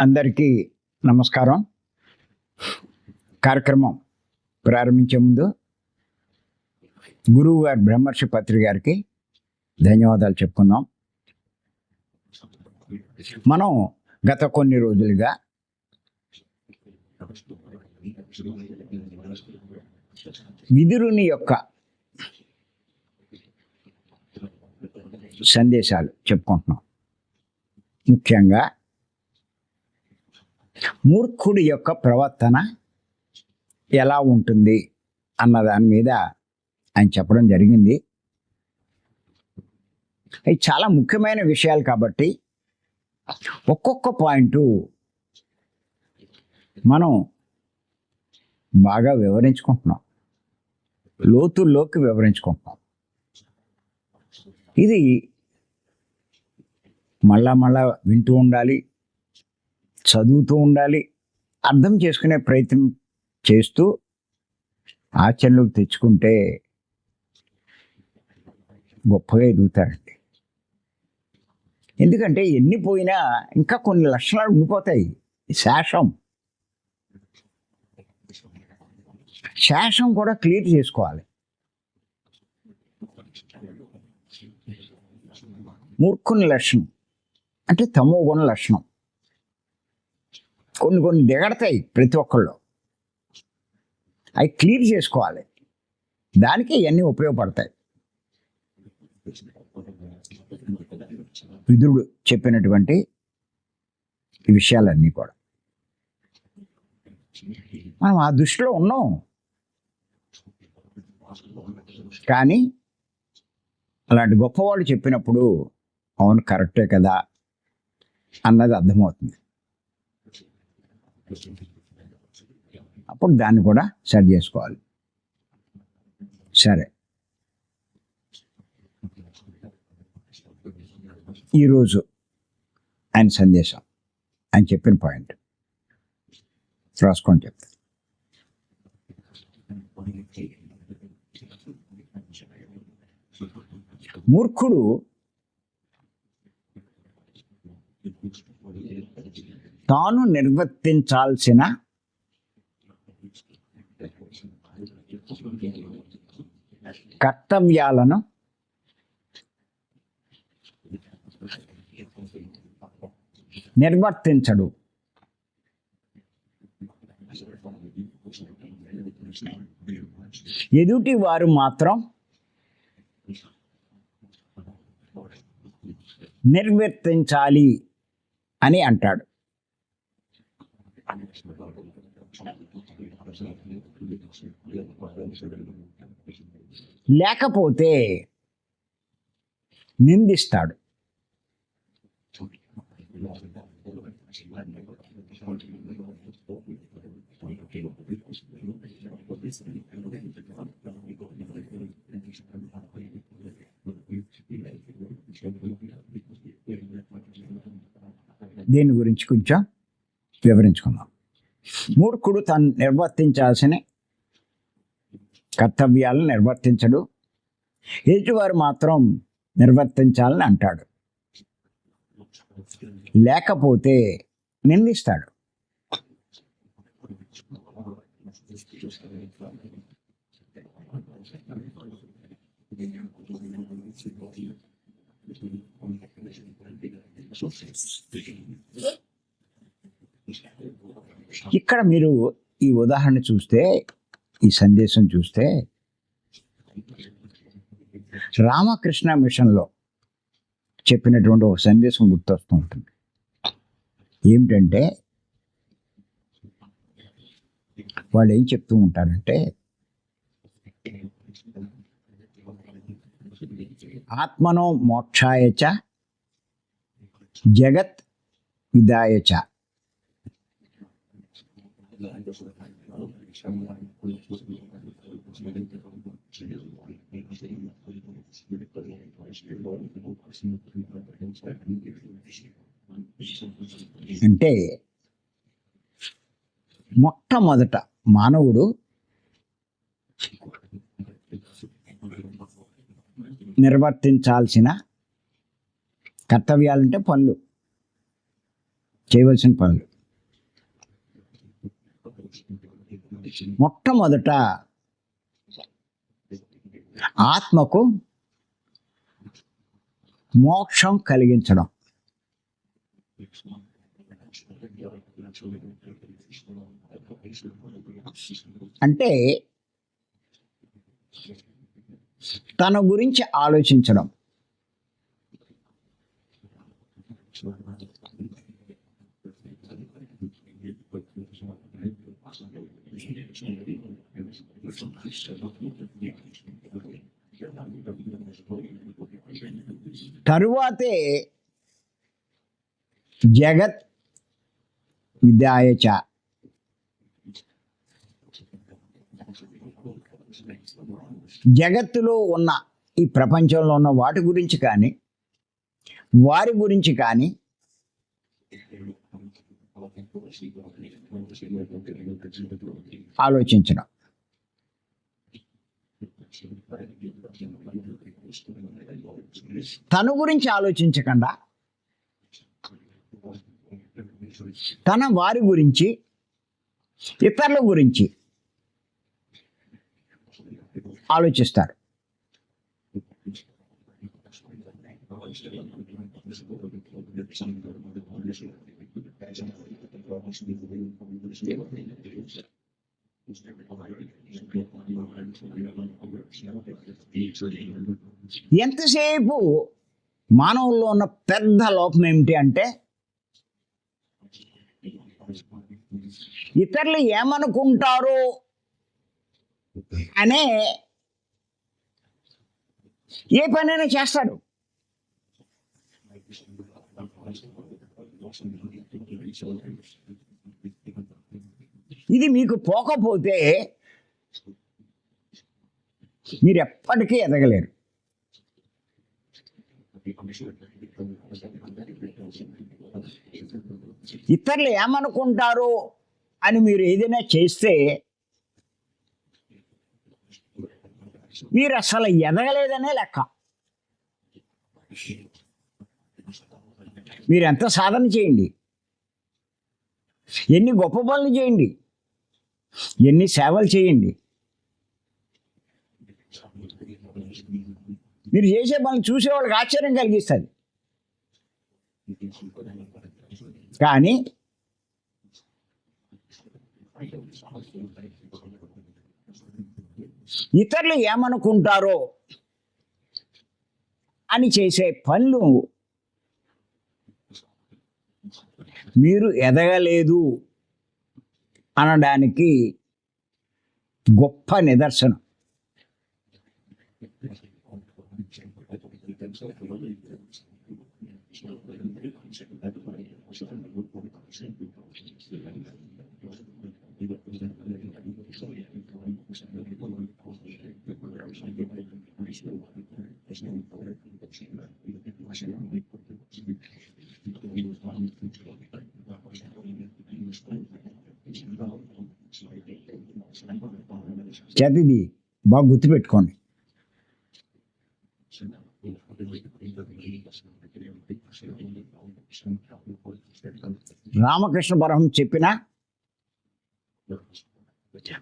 అందరికీ నమస్కారం. కార్యక్రమం ప్రారంభించే ముందు గురువు గారు బ్రహ్మర్షి పత్రి గారికి ధన్యవాదాలు చెప్పుకుందాం. మనం గత కొన్ని రోజులుగా విదురుని యొక్క సందేశాలు చెప్పుకుంటున్నాం. ముఖ్యంగా మూర్ఖుడి యొక్క ప్రవర్తన ఎలా ఉంటుంది అన్న దాని మీద ఆయన చెప్పడం జరిగింది. ఇది చాలా ముఖ్యమైన విషయాలు కాబట్టి ఒక్కొక్క పాయింట్ మనం బాగా వివరించుకుంటున్నాం. లోతుల్లోకి వివరించుకుంటున్నాం. ఇది మళ్ళా మళ్ళా వింటూ ఉండాలి. చదువుతూ ఉండాలి అర్థం చేసుకునే ప్రయత్నం చేస్తూ ఆచరణలోకి తెచ్చుకుంటే గొప్పగా ఎదుగుతారండి. ఎందుకంటే ఎన్ని పోయినా ఇంకా కొన్ని లక్షణాలు ఉండిపోతాయి. శాషం శాషం కూడా క్లియర్ చేసుకోవాలి. మూర్ఖుని లక్షణం. అంటే తమో గుణ లక్షణం. కొన్ని కొన్ని దిగడతాయి ప్రతి ఒక్కళ్ళు. అవి క్లియర్ చేసుకోవాలి. దానికి ఇవన్నీ ఉపయోగపడతాయి. విదురుడు చెప్పినటువంటి ఈ విషయాలన్నీ కూడా. మనం ఆ దృష్టిలో ఉన్నాం. కానీ అలాంటి గొప్పవాళ్ళు చెప్పినప్పుడు అవును కరెక్టే కదా అన్నది అర్థమవుతుంది. అప్పుడు దాన్ని కూడా సెట్ చేసుకోవాలి. సరే. ఈరోజు ఆయన సందేశం ఆయన చెప్పిన పాయింట్. రాసుకొని చెప్తా. మూర్ఖుడు తాను నిర్వర్తించాల్సిన కర్తవ్యాలను నిర్వర్తించడు. ఎదుటి వారు మాత్రం నిర్వర్తించాలి అని అంటాడు. లేకపోతే నిందిస్తాడు. దీని గురించి కొంచెం వివరించుకుందాం. మూర్ఖుడు తను నిర్వర్తించాల్సిన కర్తవ్యాలను నిర్వర్తించడు. ఎదుటివారు మాత్రం నిర్వర్తించాలని అంటాడు. లేకపోతే నిందిస్తాడు. ఇక్కడ మీరు ఈ ఉదాహరణ చూస్తే ఈ సందేశం చూస్తే రామకృష్ణ మిషన్లో చెప్పినటువంటి ఒక సందేశం గుర్తొస్తూ ఉంటుంది. ఏమిటంటే వాళ్ళు ఏం చెప్తూ ఉంటారంటే ఆత్మనో మోక్షాయచ జగత్ విదాయచ అంటే మొట్టమొదట మానవుడు నిర్వర్తించాల్సిన కర్తవ్యాలంటే పనులు చేయవలసిన పనులు. మొట్టమొదట ఆత్మకు మోక్షం కలిగించడం. అంటే తన గురించి ఆలోచించడం. తరువాతే జగత్ విద్యాయ జగత్తులో ఉన్న ఈ ప్రపంచంలో ఉన్న వాటి గురించి కానీ వారి గురించి కానీ ఆలోచించడం తను గురించి ఆలోచించకుండా తన వారి గురించి ఇతరుల గురించి ఆలోచిస్తారు. ఎంతసేపు మానవుల్లో ఉన్న పెద్ద లోపం ఏమిటి అంటే ఇతరులు ఏమనుకుంటారు అనే ఏ పనైనా చేస్తాడు ఇది మీకు పోకపోతే మీరు ఎప్పటికీ ఎదగలేరు. ఇతరులు ఏమనుకుంటారు అని మీరు ఏదైనా చేస్తే మీరు అసలు ఎదగలేదనే లెక్క. మీరు ఎంత సాధన చేయండి. ఎన్ని గొప్ప పనులు చేయండి. ఎన్ని సేవలు చేయండి. మీరు చేసే పనులు చూసేవాళ్ళకి ఆశ్చర్యం కలిగిస్తుంది. కానీ ఇతరులు ఏమనుకుంటారో అని చేసే పనులు మీరు ఎదగలేదు అనడానికి గొప్ప నిదర్శనం. చదివి బాగా గుర్తుపెట్టుకోండి. రామకృష్ణ పరమం చెప్పిన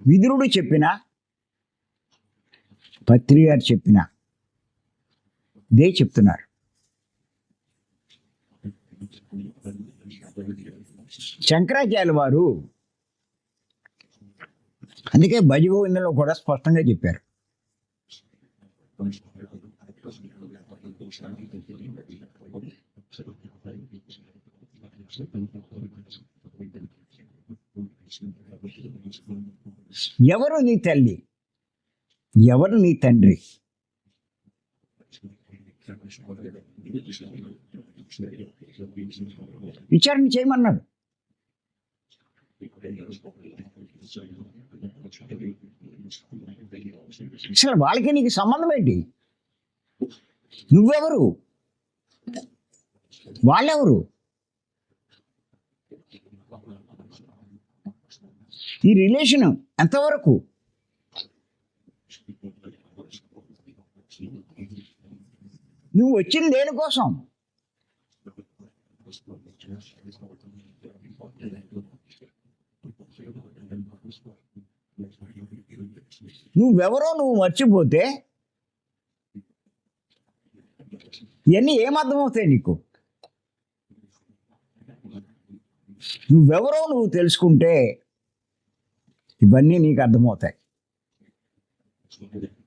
విదురుడు చెప్పిన పత్రి గారు చెప్పిన దే చెప్తున్నారు. శంకరాచార్య వారు అందుకే భజగోవిందంలో కూడా స్పష్టంగా చెప్పారు. ఎవరు నీ తల్లి? ఎవరు నీ తండ్రి? విచారణ చేయమన్నాడు. అసలు వాళ్ళకి నీకు సంబంధం ఏంటి? నువ్వెవరు? వాళ్ళెవరు? ఈ రిలేషన్ ఎంతవరకు? నువ్వు వచ్చింది దేనికోసం? నువ్వెవరో నువ్వు మర్చిపోతే ఇవన్నీ ఏమర్థమవుతాయి నీకు? నువ్వెవరో నువ్వు తెలుసుకుంటే ఇవన్నీ నీకు అర్థమవుతాయి.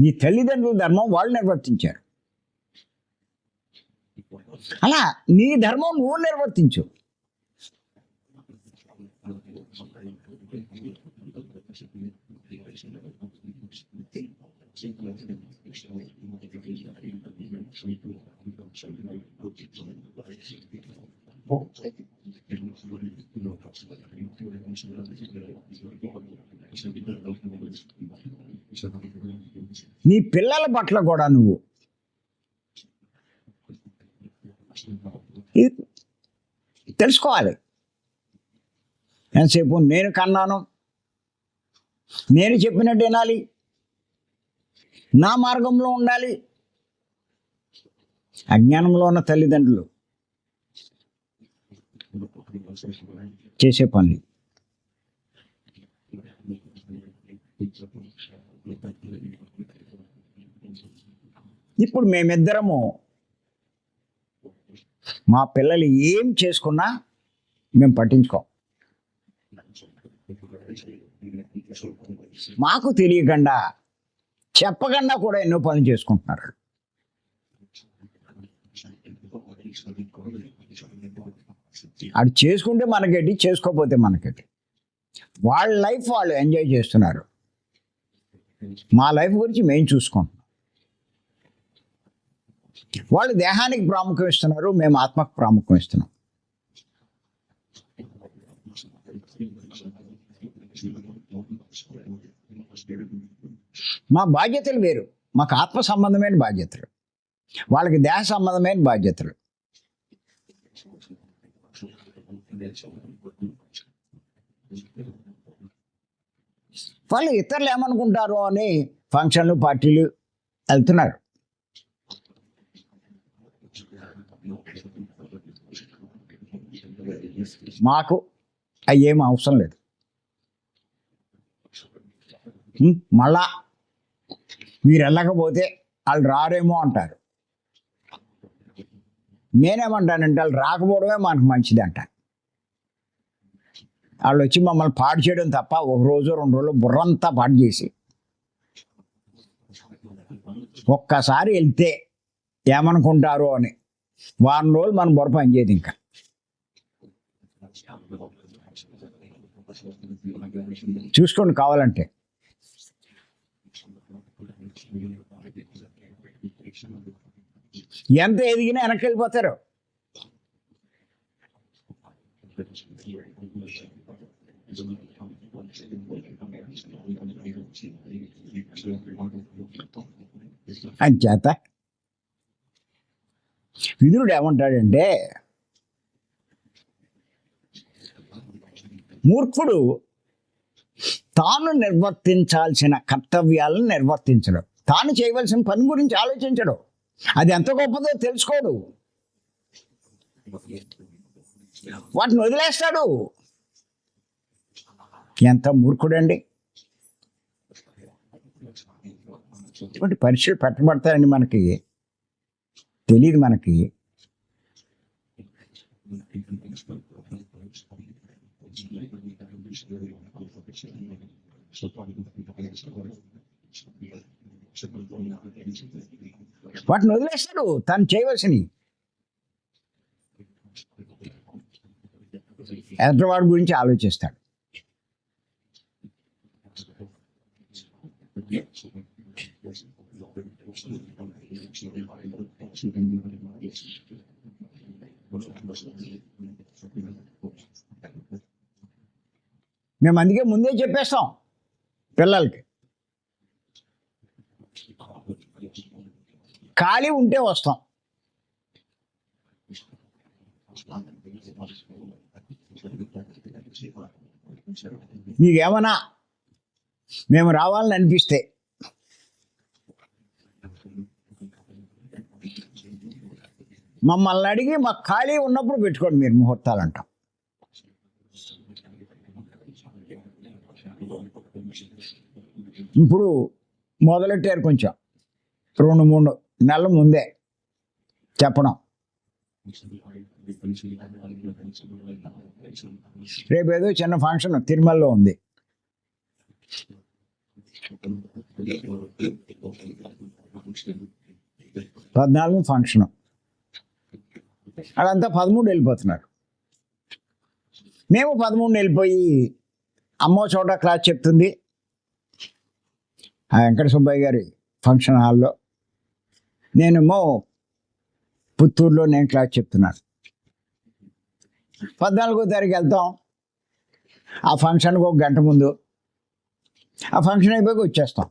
నీ తల్లిదండ్రుల ధర్మం వాళ్ళు నిర్వర్తించారు. అలా నీ ధర్మం నువ్వు నిర్వర్తించు. నీ పిల్లల పట్ల కూడా నువ్వు. తెలుసుకోవాలి. ఎంతసేపు నేను కన్నాను? నేను చెప్పినట్టు వినాలి. నా మార్గంలో ఉండాలి. అజ్ఞానంలో ఉన్న తల్లిదండ్రులు చేసే పనులు ఇప్పుడు మేమిద్దరము మా పిల్లలు ఏం చేసుకున్నా మేము పట్టించుకోం. మాకు తెలియకుండా చెప్పకుండా కూడా ఎన్నో పనులు చేసుకుంటున్నారు. అది చేసుకుంటే మనకేటి? చేసుకోకపోతే మనకేటి? వాళ్ళ లైఫ్ వాళ్ళు ఎంజాయ్ చేస్తున్నారు. మా లైఫ్ గురించి మేము చూసుకుంటున్నాం. వాళ్ళు దేహానికి ప్రాముఖ్యం ఇస్తున్నారు మేము ఆత్మకు ప్రాముఖ్యం ఇస్తున్నాం. మా బాధ్యతలు వేరు. మాకు ఆత్మ సంబంధమైన బాధ్యతలు. వాళ్ళకి దేహ సంబంధమైన బాధ్యతలు. వాళ్ళు ఇతరులు ఏమనుకుంటారు అని ఫంక్షన్లు పార్టీలు వెళ్తున్నారు. మాకు అయ్యేం అవసరం లేదు. మళ్ళా మీరు వెళ్ళకపోతే వాళ్ళు రారేమో అంటారు. నేనేమంటానంటే వాళ్ళు రాకపోవడమే మనకు మంచిది అంట వాళ్ళు వచ్చి మమ్మల్ని పాడు చేయడం తప్ప ఒక రోజు రెండు రోజులు బుర్రంతా పాడు చేసి ఒక్కసారి వెళ్తే ఏమనుకుంటారు అని వారం రోజులు మనం బుర్ర పనిచేయదు ఇంకా. చూసుకోండి కావాలంటే. ఎంత ఎదిగినా వెనక్కి వెళ్ళిపోతారు. అంచేత విదురుడు ఏమంటాడంటే మూర్ఖుడు తాను నిర్వర్తించాల్సిన కర్తవ్యాలను నిర్వర్తించడు. తాను చేయవలసిన పని గురించి ఆలోచించడు. అది ఎంత గొప్పదో తెలుసుకోడు. వాటిని వదిలేస్తాడు. ఎంత మూర్ఖుడండి. ఇటువంటి పరీక్షలు పెట్టబడతాయండి మనకి. తెలియదు మనకి. వాటిని వదిలేస్తాడు తను చేయవలసినవి. ఎదుటివాడి గురించి ఆలోచిస్తాడు. మేము అందుకే ముందే చెప్పేస్తాం పిల్లలకి. ఖాళీ ఉంటే వస్తాం. మీకేమన్నా మేము రావాలని అనిపిస్తే. మమ్మల్ని అడిగి మాకు ఖాళీ ఉన్నప్పుడు పెట్టుకోండి మీరు ముహూర్తాలు అంటాం ఇప్పుడు మొదలెట్టారు కొంచెం. రెండు మూడు నెలల ముందే చెప్పడం. రేపు ఏదో చిన్న ఫంక్షన్ తిరుమలలో ఉంది. పద్నాలుగు ఫంక్షన్. అదంతా పదమూడు వెళ్ళిపోతున్నారు. మేము పదమూడు వెళ్ళిపోయి అమ్మో చోట క్లాస్ చెప్తుంది. ఆ వెంకట సుబ్బయ్య గారి ఫంక్షన్ హాల్లో. నేనేమో పుత్తూరులో నేను క్లాస్ చెప్తున్నాను. పద్నాలుగో తారీఖు వెళ్తాం. ఆ ఫంక్షన్కి ఒక గంట ముందు. ఆ ఫంక్షన్ అయిపోయి వచ్చేస్తాం.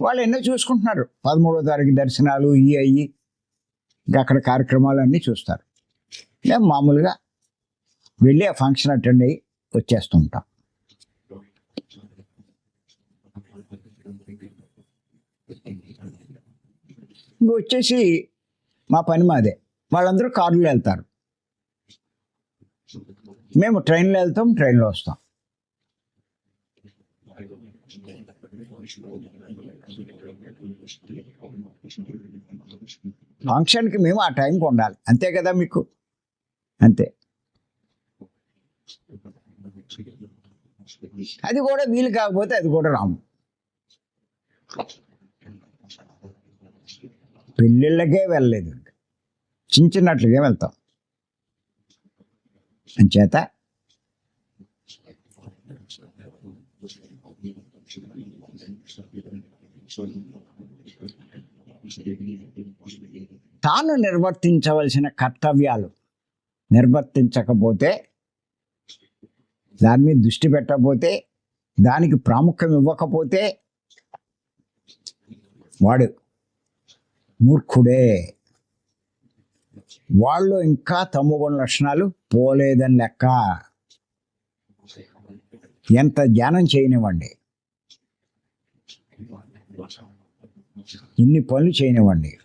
వాళ్ళు ఎన్నో చూసుకుంటున్నారు. పదమూడో తారీఖు దర్శనాలు ఈ అయ్యి ఇంకా అక్కడ కార్యక్రమాలు అన్నీ చూస్తారు. మేము మామూలుగా వెళ్ళి ఆ ఫంక్షన్ అటెండ్ అయ్యి వచ్చేస్తుంటాం ఇంక వచ్చేసి మా పని మాదే. వాళ్ళందరూ కార్లో వెళ్తారు. మేము ట్రైన్లో వెళ్తాం ట్రైన్లో వస్తాం. ఫంక్షన్కి మేము ఆ టైంకి ఉండాలి అంతే కదా మీకు? అంతే. అది కూడా వీలు కాకపోతే అది కూడా రాము. పెళ్ళిళ్ళకే వెళ్ళలేదు. చిన్న చిన్నట్లుగా వెళ్తాం. అంచేత తాను నిర్వర్తించవలసిన కర్తవ్యాలు నిర్వర్తించకపోతే దాని మీద దృష్టి పెట్టకపోతే దానికి ప్రాముఖ్యం ఇవ్వకపోతే వాడు మూర్ఖుడే. వాళ్ళు ఇంకా తమ్ముగుణ లక్షణాలు పోలేదని లెక్క. ఎంత ధ్యానం చేయనివ్వండి. ఇన్ని పనులు చేయనివ్వండి.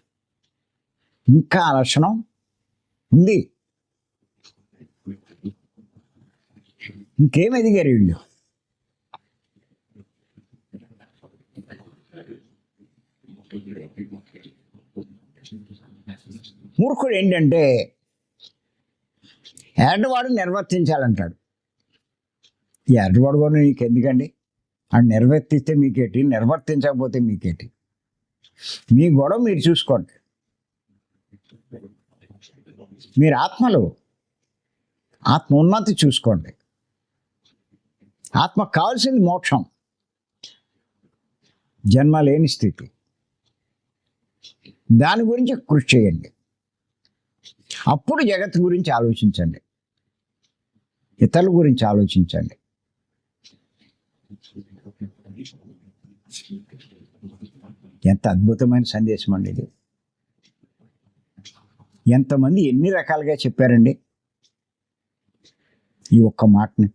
ఇంకా ఆ లక్షణం ఉంది. ఇంకేం ఎదిగారు వీళ్ళు? మూర్ఖుడు ఏంటంటే ఎర్రవాడు నిర్వర్తించాలంటాడు. ఈ ఎర్రవాడు కూడా నీకు ఎందుకండి అది నిర్వర్తిస్తే మీకేటి? నిర్వర్తించకపోతే మీకేటి? మీ గొడవ మీరు చూసుకోండి. మీరు ఆత్మలు ఆత్మ ఉన్నతి చూసుకోండి. ఆత్మ కావాల్సింది మోక్షం. జన్మ లేని స్థితి. దాని గురించి కృషి చేయండి. అప్పుడు జగత్ గురించి ఆలోచించండి. ఇతరుల గురించి ఆలోచించండి. ఎంత అద్భుతమైన సందేశం అండి ఇది. ఎంతమంది ఎన్ని రకాలుగా చెప్పారండి? ఈ ఒక్క మాటని.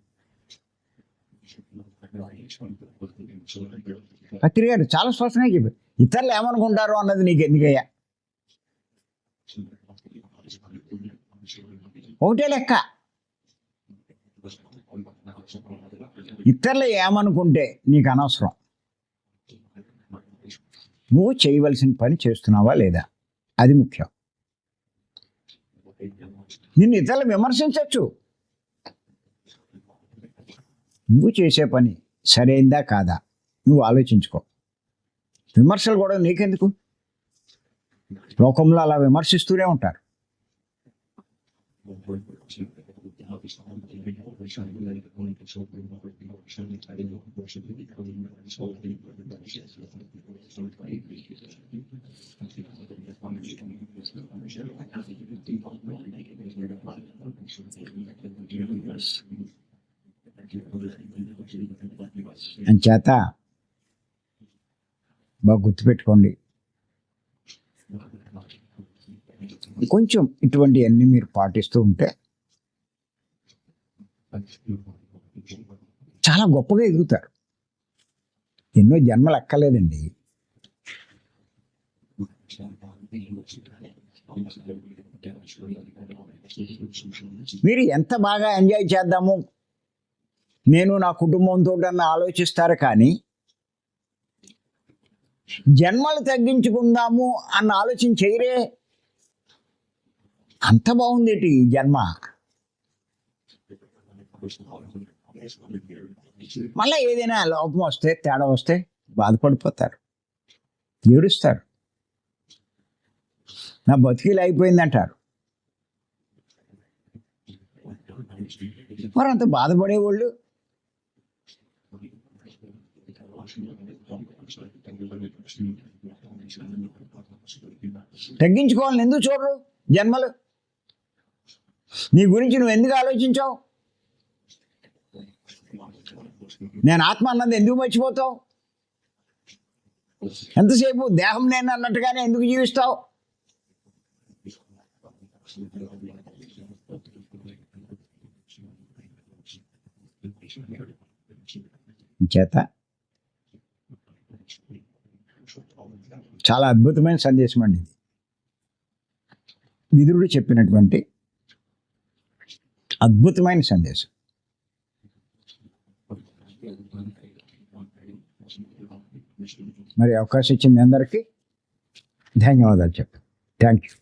పత్రి గారు చాలా స్పష్టంగా చెప్పారు. ఇతరులు ఏమనుకుంటారు అన్నది నీకు ఎందుకయ్యా? ఒకటే లెక్క. ఇతరులు ఏమనుకుంటే నీకు అనవసరం. నువ్వు చేయవలసిన పని చేస్తున్నావా లేదా? అది ముఖ్యం. నిన్ను ఇతరులు విమర్శించవచ్చు నువ్వు చేసే పని సరైందా కాదా? నువ్వు ఆలోచించుకో. విమర్శలు కూడా నీకెందుకు? లోకంలో అలా విమర్శిస్తూనే ఉంటారు. అంచేత బాగా గుర్తుపెట్టుకోండి. కొంచెం ఇటువంటివన్నీ మీరు పాటిస్తూ ఉంటే చాలా గొప్పగా ఎదుగుతారు. ఎన్నో జన్మలు ఎక్కలేదండి మీరు ఎంత బాగా ఎంజాయ్ చేద్దాము? నేను నా కుటుంబంతో ఆలోచిస్తారు కానీ జన్మలు తగ్గించుకుందాము అన్న ఆలోచన చేయరే. అంత బాగుంది ఈ జన్మ? మళ్ళీ ఏదైనా లోపం వస్తే తేడా వస్తే బాధపడిపోతారు. ఏడుస్తారు. నా బతికిలు అయిపోయింది అంటారు మరి అంత బాధపడేవాళ్ళు? తగ్గించుకోవాలని ఎందుకు చూడరు? జన్మలు. నీ గురించి నువ్వు ఎందుకు ఆలోచించావు? నేను ఆత్మ అన్నది ఎందుకు మర్చిపోతావు? ఎంతసేపు దేహం నేను అన్నట్టుగానే ఎందుకు జీవిస్తావు? చేత చాలా అద్భుతమైన సందేశం అండి ఇది. విదురుడు చెప్పినటువంటి అద్భుతమైన సందేశం. మరి అవకాశం ఇచ్చింది అందరికీ ధన్యవాదాలు చెప్పు థ్యాంక్ యూ